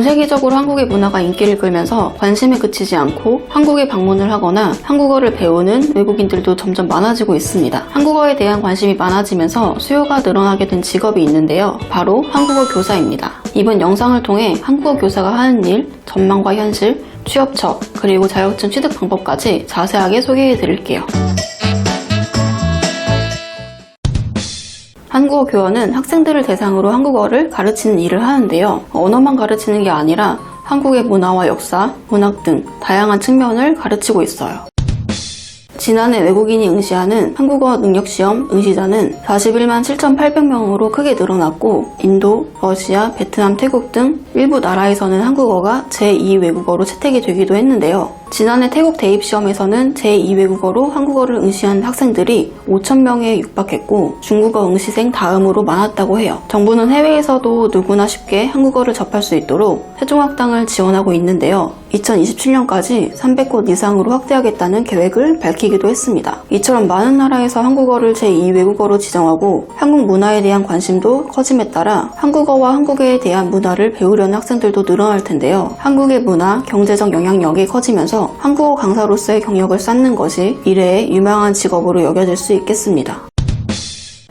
전 세계적으로 한국의 문화가 인기를 끌면서 관심에 그치지 않고 한국에 방문을 하거나 한국어를 배우는 외국인들도 점점 많아지고 있습니다. 한국어에 대한 관심이 많아지면서 수요가 늘어나게 된 직업이 있는데요. 바로 한국어 교사입니다. 이번 영상을 통해 한국어 교사가 하는 일, 전망과 현실, 취업처, 그리고 자격증 취득 방법까지 자세하게 소개해 드릴게요. 한국어 교원은 학생들을 대상으로 한국어를 가르치는 일을 하는데요. 언어만 가르치는 게 아니라 한국의 문화와 역사, 문학 등 다양한 측면을 가르치고 있어요. 지난해 외국인이 응시하는 한국어 능력시험 응시자는 41만 7,800명으로 크게 늘어났고 인도, 러시아, 베트남, 태국 등 일부 나라에서는 한국어가 제2 외국어로 채택이 되기도 했는데요. 지난해 태국 대입시험에서는 제2외국어로 한국어를 응시한 학생들이 5,000명에 육박했고 중국어 응시생 다음으로 많았다고 해요. 정부는 해외에서도 누구나 쉽게 한국어를 접할 수 있도록 세종학당을 지원하고 있는데요. 2027년까지 300곳 이상으로 확대하겠다는 계획을 밝히기도 했습니다. 이처럼 많은 나라에서 한국어를 제2외국어로 지정하고 한국 문화에 대한 관심도 커짐에 따라 한국어와 한국에 대한 문화를 배우려는 학생들도 늘어날 텐데요. 한국의 문화, 경제적 영향력이 커지면서 한국어 강사로서의 경력을 쌓는 것이 미래의 유망한 직업으로 여겨질 수 있겠습니다.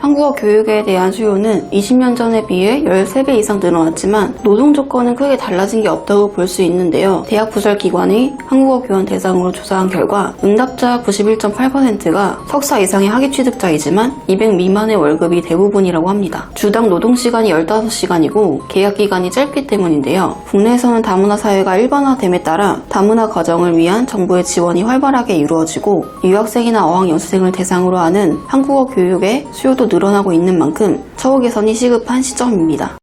한국어 교육에 대한 수요는 20년 전에 비해 13배 이상 늘어났지만 노동 조건은 크게 달라진 게 없다고 볼 수 있는데요. 대학 부설 기관이 한국어 교원 대상으로 조사한 결과 응답자 91.8%가 석사 이상의 학위 취득자이지만 200 미만의 월급이 대부분이라고 합니다. 주당 노동 시간이 15시간이고 계약 기간이 짧기 때문인데요. 국내에서는 다문화 사회가 일반화됨에 따라 다문화 가정을 위한 정부의 지원이 활발하게 이루어지고 유학생이나 어학연수생을 대상으로 하는 한국어 교육의 수요도 늘어 나고 있는 만큼 처우 개선이 시급한 시점입니다.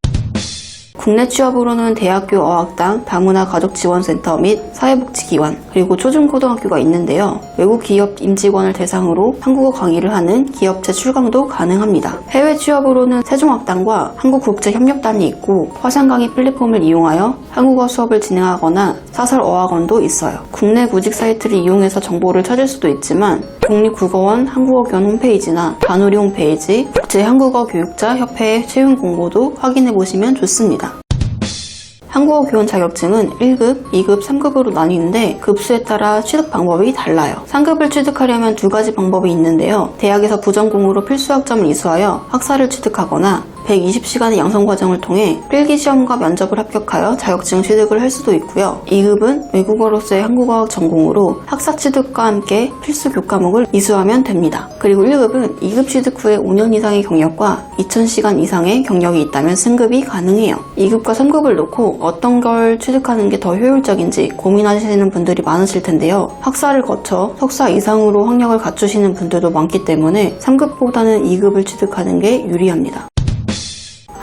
국내 취업으로는 대학교 어학당, 다문화 가족지원센터 및 사회복지기관, 그리고 초중고등학교가 있는데요. 외국 기업 임직원을 대상으로 한국어 강의를 하는 기업체 출강도 가능합니다. 해외 취업으로는 세종학당과 한국국제협력단이 있고 화상 강의 플랫폼을 이용하여 한국어 수업을 진행하거나 사설 어학원도 있어요. 국내 구직 사이트를 이용해서 정보를 찾을 수도 있지만 국립국어원 한국어교원 홈페이지나 단우리 홈페이지, 국제한국어교육자협회의 채용 공고도 확인해 보시면 좋습니다. 한국어 교원 자격증은 1급, 2급, 3급으로 나뉘는데 급수에 따라 취득 방법이 달라요. 상급을 취득하려면 두 가지 방법이 있는데요. 대학에서 부전공으로 필수 학점을 이수하여 학사를 취득하거나 120시간의 양성 과정을 통해 필기 시험과 면접을 합격하여 자격증 취득을 할 수도 있고요. 2급은 외국어로서의 한국어학 전공으로 학사 취득과 함께 필수 교과목을 이수하면 됩니다. 그리고 1급은 2급 취득 후에 5년 이상의 경력과 2000시간 이상의 경력이 있다면 승급이 가능해요. 2급과 3급을 놓고 어떤 걸 취득하는 게 더 효율적인지 고민하시는 분들이 많으실 텐데요. 학사를 거쳐 석사 이상으로 학력을 갖추시는 분들도 많기 때문에 3급보다는 2급을 취득하는 게 유리합니다.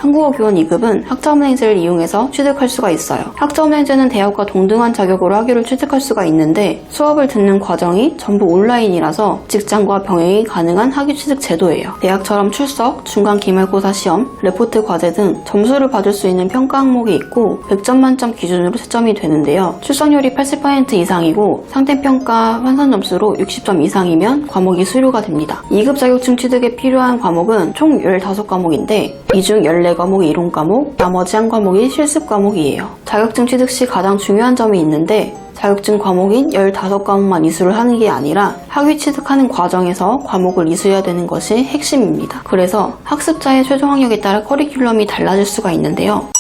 한국어 교원 2급은 학점은행제를 이용해서 취득할 수가 있어요. 학점은행제는 대학과 동등한 자격으로 학위를 취득할 수가 있는데 수업을 듣는 과정이 전부 온라인이라서 직장과 병행이 가능한 학위 취득 제도예요. 대학처럼 출석, 중간 기말고사 시험, 레포트 과제 등 점수를 받을 수 있는 평가 항목이 있고 100점 만점 기준으로 채점이 되는데요. 출석률이 80% 이상이고 상대평가 환산 점수로 60점 이상이면 과목이 수료가 됩니다. 2급 자격증 취득에 필요한 과목은 총 15과목인데 이 중 14과목이 이론 과목, 나머지 한 과목이 실습 과목이에요. 자격 증 취득 시 가장 중요한 점이 있는데 자격증 과목인 15과목만 이수를 하는 게 아니라 학위 취득하는 과정에서 과목을 이수해야 되는 것이 핵심입니다. 그래서 학습자의 최종 학력에 따라 커리큘럼이 달라질 수가 있는데요.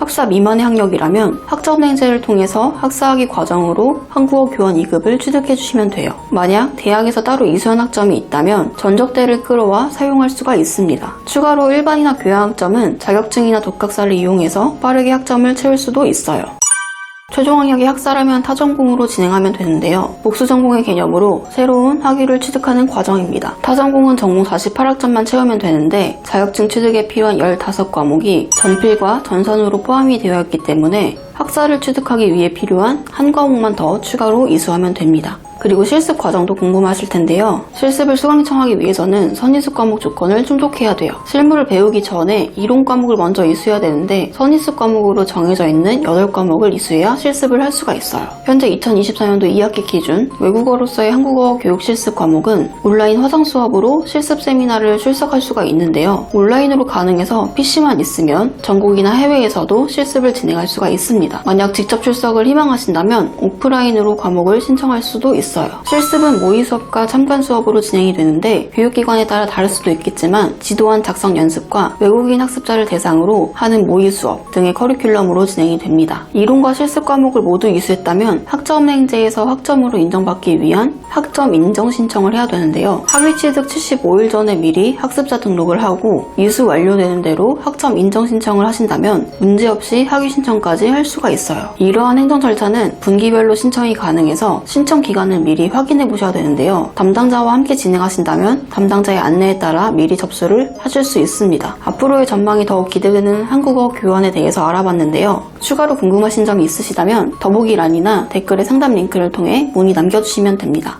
학사 미만의 학력이라면 학점행제를 통해서 학사학위 과정으로 한국어 교원 2급을 취득해 주시면 돼요. 만약 대학에서 따로 이수한 학점이 있다면 전적대를 끌어와 사용할 수가 있습니다. 추가로 일반이나 교양학점은 자격증이나 독학사를 이용해서 빠르게 학점을 채울 수도 있어요. 최종 학력이 학사라면 타전공으로 진행하면 되는데요. 복수 전공의 개념으로 새로운 학위를 취득하는 과정입니다. 타전공은 전공 48학점만 채우면 되는데 자격증 취득에 필요한 15과목이 전필과 전산으로 포함이 되어 있기 때문에 학사를 취득하기 위해 필요한 한 과목만 더 추가로 이수하면 됩니다. 그리고 실습 과정도 궁금하실 텐데요. 실습을 수강 신청하기 위해서는 선입습 과목 조건을 충족해야 돼요. 실무를 배우기 전에 이론 과목을 먼저 이수해야 되는데 선입습 과목으로 정해져 있는 8과목을 이수해야 실습을 할 수가 있어요. 현재 2024년도 2학기 기준 외국어로서의 한국어 교육 실습 과목은 온라인 화상 수업으로 실습 세미나를 출석할 수가 있는데요. 온라인으로 가능해서 PC만 있으면 전국이나 해외에서도 실습을 진행할 수가 있습니다. 만약 직접 출석을 희망하신다면 오프라인으로 과목을 신청할 수도 있어요. 실습은 모의 수업과 참관 수업으로 진행이 되는데 교육기관에 따라 다를 수도 있겠지만 지도안 작성 연습과 외국인 학습자를 대상으로 하는 모의 수업 등의 커리큘럼으로 진행이 됩니다. 이론과 실습 과목을 모두 이수했다면 학점행제에서 학점으로 인정받기 위한 학점 인정 신청을 해야 되는데요. 학위 취득 75일 전에 미리 학습자 등록을 하고 이수 완료되는 대로 학점 인정 신청을 하신다면 문제없이 학위 신청까지 할 수가 있어요. 이러한 행정 절차는 분기별로 신청이 가능해서 신청 기간을 미리 확인해 보셔야 되는데요. 담당자와 함께 진행하신다면 담당자의 안내에 따라 미리 접수를 하실 수 있습니다. 앞으로의 전망이 더욱 기대되는 한국어 교환에 대해서 알아봤는데요. 추가로 궁금하신 점이 있으시다면 더보기란이나 댓글의 상담 링크를 통해 문의 남겨주시면 됩니다.